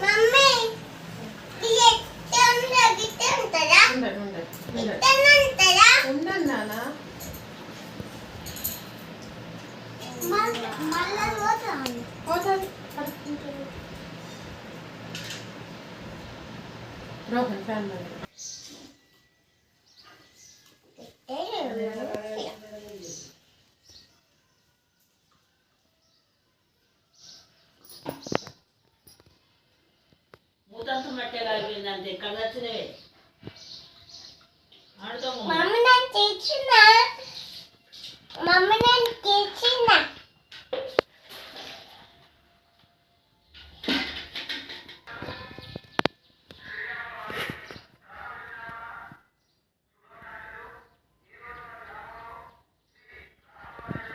Mummy ఇది ఎట్లా ఉందా గిట్ట ఉంటుందా ఉండదు ఉండదు ఉండదు ఎట్లా ఉంటుందా ఉండదు నాన్న మళ్ళా పోతా పోతుంది రోహన్ ఫ్యాన్ మరి మూతంతా మట్టే కాలిపోయింది అంతే కళ్ళు వచ్చినవే ఆడుతాము మమ్మీ నేను తెచ్చిన మమ్మీ నేను తెచ్చిన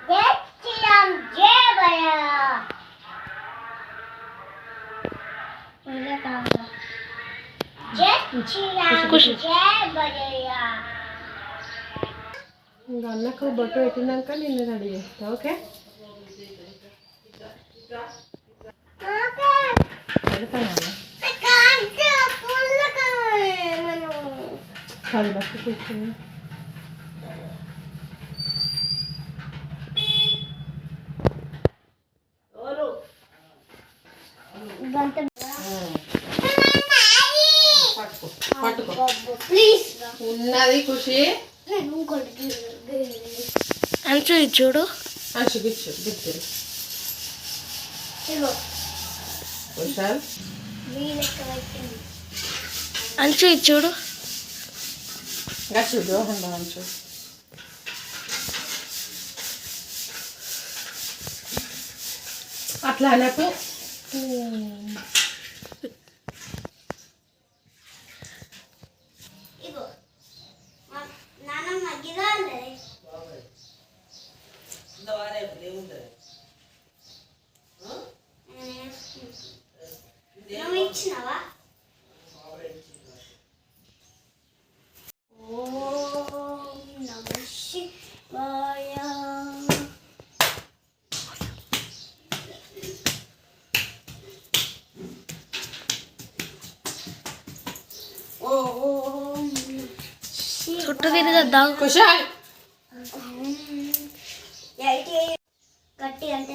తెచ్చినాం జయబయ జయబయ ఇంకా అన్నకు బొట్టు పెట్టినాక నిన్ను రెడీ చేస్తా ఓకే? పెడతాను పది బస్సు కూర్చొని ఉన్నది ఖుషి? అంచు చూడు అంచు గిచ్చు గిచ్చు కుషాల్ అంచు చూడు. రోహన్ అంచు అట్లా నాకు నానమ్మ గిరాలే నువ్వు ఇచ్చినావా? చుట్టూ తిరిగిద్దాం కుషాల్ ఎయిటీ గట్టి అంటే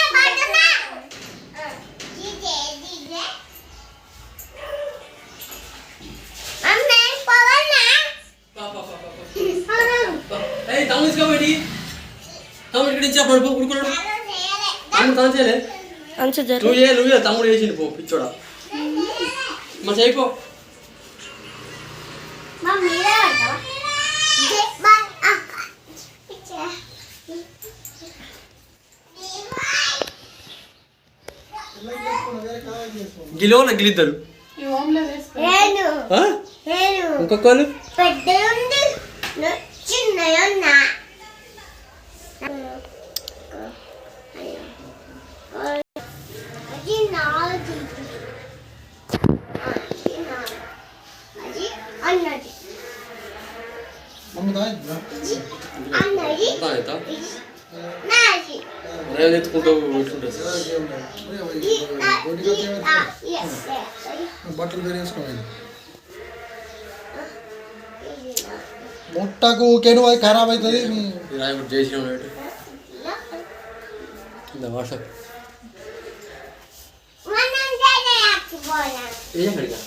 నువ్వు ఏ నువ్వు తమ్ముడు వేసిండు పో పిచ్చోడా. మీరే పడతావా జే బై అక్క పిచ్చా గిలోన గిలిద్దరు. ఇంకొకళ్ళు పెద్దలుంది చిన్నయున్నా అది నాది అది నాది అది అన్నది మమ్మీ తాగిద్దా? ఇది అన్నది అవుతా రేపు ఎత్తుకుంటావు బట్టలు వేరే వేసుకోవాలి ఇది నా- ముట్టకు ఊకేను అది ఖరాబ్ అవుతుంది. ఇందా వాట్సాప్ అడిగా?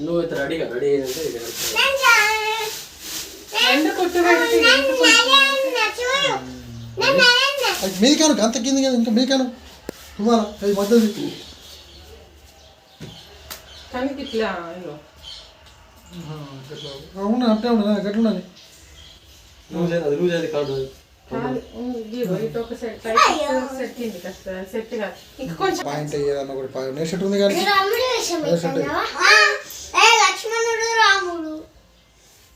నువ్వు అయితే రెడీగా రెడీ అయ్యిందంటే ఇక అది మీకాను గంత కింది కదా ఇంకా మీకాను. తుమారా అది కానీ ఇట్లా ఇగో. అవును అంటే ఉండదు అయింది అది లూజ్ అయింది కాదు కాదు, ఉమ్, ఇదిగో ఇటు ఒక సెట్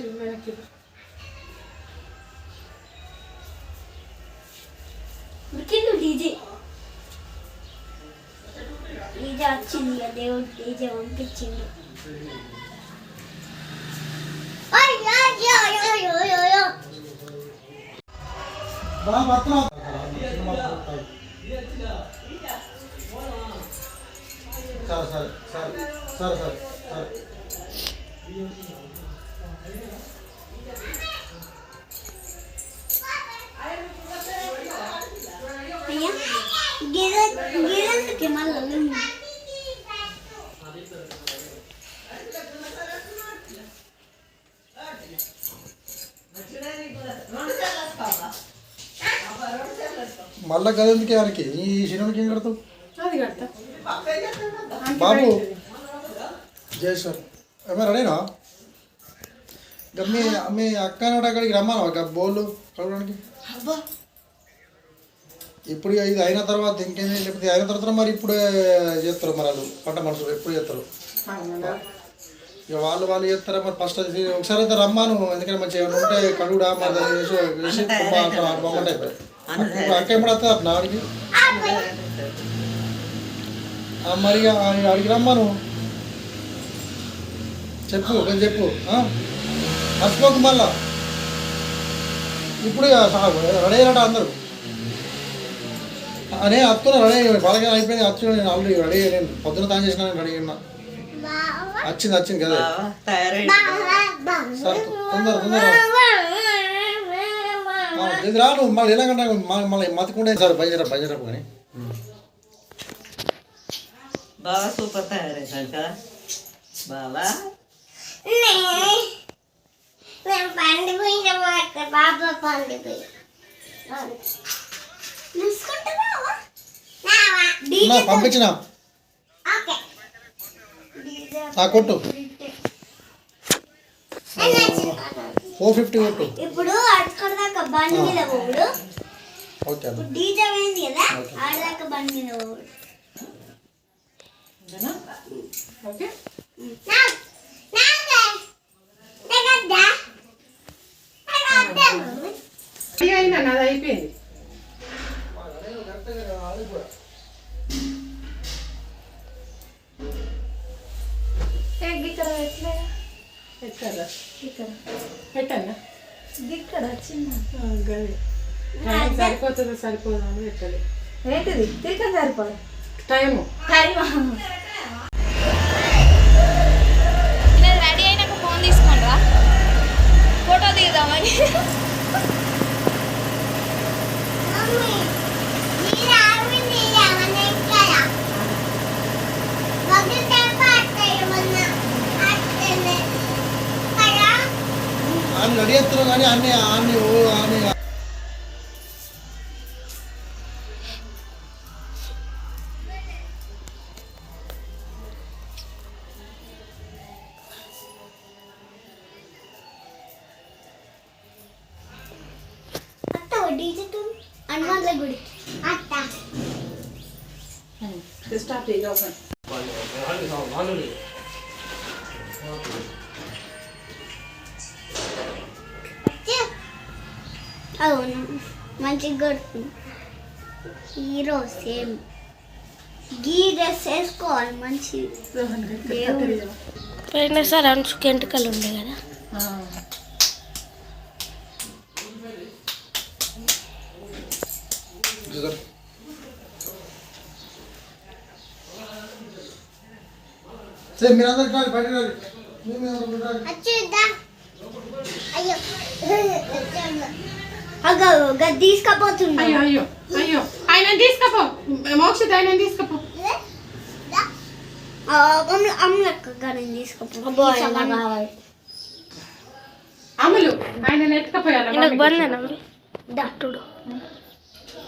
ఇది వెనక్కి ఉరికిండు డీజే డీజే వచ్చింది ఇక దేవుడు డీజే పంపించిండు సరే సరే సరే సరే సరే సరే మళ్ళీ గదెందుకే ఆయనకి? ఈ శివునికి ఏం కడతావు? బాబు. జయేశ్వర్ ఏమైనా రెడీనా ఇక మీ మీ అక్క నాడు అక్కడికి రమ్మాను బోళ్ళు కలవడానికి? ఇప్పుడు ఇక ఇది అయిన తర్వాత ఇంకేంది లేకపోతే అయిన తర్వాత మరి ఇప్పుడే చేస్తారు మరి వాళ్ళు పంట మనుషులు ఎప్పుడు చేస్తారు? ఇక వాళ్ళు వాళ్ళు చేస్తారా మరి ఫస్ట్ ఒకసారి అయితే రమ్మాను ఎందుకంటే మంచిగా ఏమైనా ఉంటే కడుగుడా మరి చేసి ఇప్పుడు అక్క ఎప్పుడు వస్తుంది ఆడికి ఆ, మరి ఇక ఆడికి రమ్మాను. చెప్పు కొంచెం చెప్పు? మర్చిపోకు మళ్ళా. ఇప్పుడు ఇక రెడీ అయ్యారట అందరూ. అనే అత్తున్నా రెడీ అయ్యి పలక అయిపోయింది అచ్చు నేను ఆల్రెడీ రెడీ అయ్యాను. పొద్దున తాను చేసిన రెడీ బావా, వచ్చింది వచ్చింది కదా. సరే తొందర తొందర. ఇది రాను మళ్ళీ ఎలాగంటే మళ్ళీ మతికుంటే సార్ బయట బయట కానీ బాగా సూపర్ తయారైంది కదా బాబా నే- నేను పండిపోయిన మాట బాబా పండిపోయి పంపించిన. కొట్టు. ఫోర్ ఫిఫ్టీ కొట్టు. ఇప్పుడు అక్కడిదాకా బండి మీద పోడు ఓకే అన్న. ఇప్పుడు డీజే పోయింది కదా ఆడదాకా బండి మీద పోడు? ఓకే. అయిపోయింది. ఇక్కడ ఎట్లా ఎట్లా ఇక్కడ పెట్టన్నా? ఇక్కడ టైం సరిపోతుందో సరిపోదా అని పెట్టాలి. ఏంటిది? తిరిగి సరిపోదు? టైము. టైం నేను రెడీ అయినాక ఫోన్ తీసుకోండి ఫోటో దిగుదామని. ఆయన రెడీ చేస్తున్నావు కానీ అన్ని అన్ని ఓ అన్ని అత్త డీజేతో హనుమాన్ల గుడి అత్త స్టార్ట్ చేయి అవును. మంచిగా కొడుతుంది హీరో సేమ్. గీ డ్రెస్ వేసుకోవాలి మంచి. పోయినసారి అంచుకు ఎంటుకలు ఉండే కదా. సరే మీరందరూ బయట అయ్యో. అగో గది తీసుకపోతున్నా. అయ్యో అయ్యో అయ్యో. ఆయన తీసుకపో. మోక్షిత్ ఆయన తీసుకపో. అమ్మలక్క నేను తీసుకపో. కావాలి. అమలు ఆయన ఎత్తుకపోయాలి నాకు బందేనా డాక్టుడు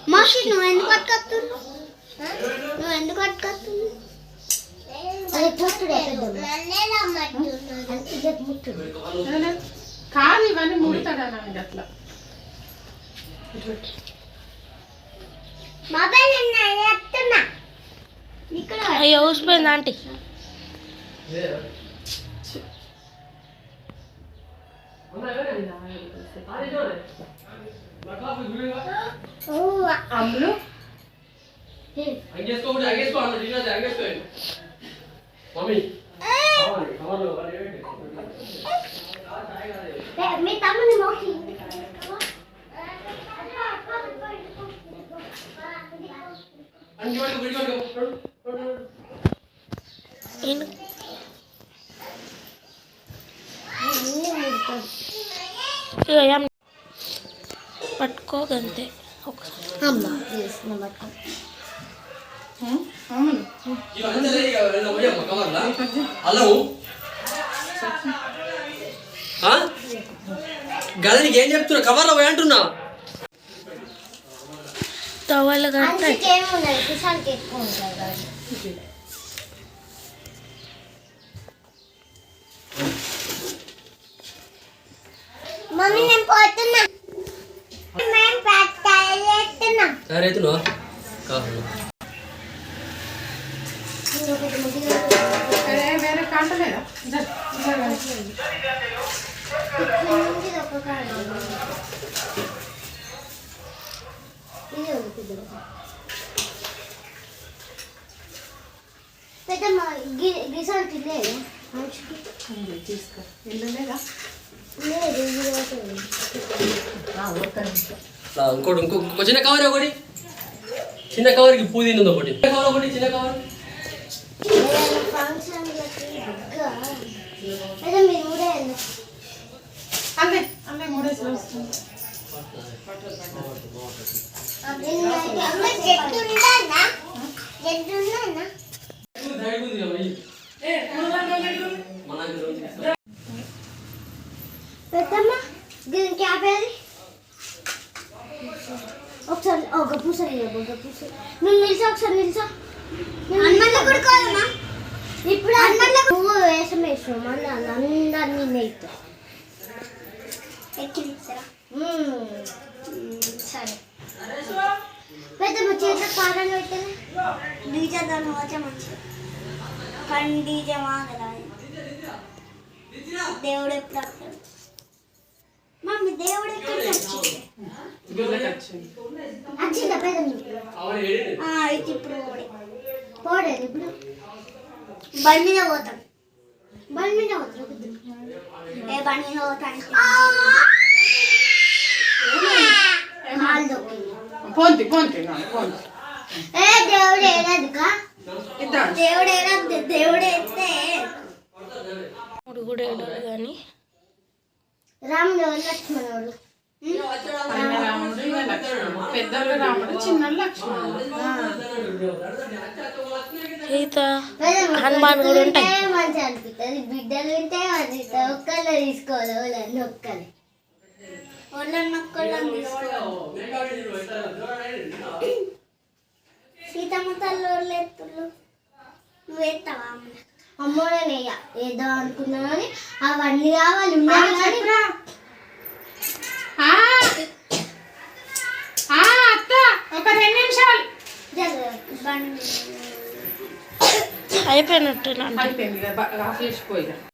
మాషి నువ్వు ఎందుకు నువ్వు ఎందుకు కాదు ఇవన్నీ ముడతాడా నాకు అట్లా? అయ్యో ఊసిపోయింది ఆంటీ. అమ్ములు? అంగేసుకోండి అంగేసుకోండి మమ్మీ మీ తమ్ముని మోకి అంగి పట్టుకో గుడి పట్టుకో ఈయన ఇగో ఏం పట్టుకోగంతే ఒకసారి అమ్మ తీసుకున్న పట్టుకో అమలు ఇవన్నీ తెలియదు కదా, వెళ్ళి పోయమ్మ కవర్లా అల్లము పట్టుకోగంతే. గద గదనికి ఏం చెప్తున్నా? కవర్లో పోయి అంటున్నా. तवाला घालतात मम्मीने पोहत ना. मॅम पाठ करायला येते ना. काय रे तुला? का? होईल ಬೇರೆ ಕಾಣ್ತದೆ ಜ పెద్దమ్మ గి- గిసంటి లేదు మనిషికి తీసుకో ఇంకోటి ఇంకో చిన్న కవర్ ఒకటి చిన్న కవర్కి పుదీన ఉంది ఒకటి చిన్న కవర్ ఒకటి చిన్న కవర్. అల్లే అల్లే మూడేసి వస్తుంది దీనికి యాభై ఒకసారి ఒక పూసరి ఒక నువ్వు నిలిచా ఒకసారి నిలిచా కూడా కాదమ్మా ఇప్పుడు హనుమన్లో నువ్వు వేషం వేసావు మళ్ళీ అందరినీ నెయ్యి ఎక్కి సరే పెద్దమ్మ చేత కారాలు పెట్టలే. డీజే దాన్ని వచ్చే. మంచిగా కానీ డీజే మాగరా దేవుడు ఎప్పుడు వస్తాడు? మమ్మీ దేవుడు ఎక్కడికి వచ్చింది వచ్చింది పెద్ద అయితే ఇప్పుడు పోడే. పోడేది ఇప్పుడు. బండి మీద పోతాం. బండి మీద పోతాం. ఏ బండి మీద పోతాను ఏ దేవుడు దేవుడు దేవుడు కూడా కానీ రాముడు లక్ష్మణుడు. పెద్దోళ్ళు రాముడు చిన్న లక్ష్మణుడు. హనుమాన్ కూడా ఉంటాయి. మంచిగా అనిపిస్తుంది. బిడ్డలు ఉంటే ఒక్కళ్ళు తీసుకోవాలి వాళ్ళని తీసుకోవాలి సీతమ్మ తల్లి వాళ్ళు ఎత్తులు నువ్వు ఎత్తావా అమ్మో? నేను వేయ వేద్దాం అనుకున్నాను అవన్నీ కావాలి ఒక రెండు నిమిషాలు. అయిపోయినట్టు అయిపోయింది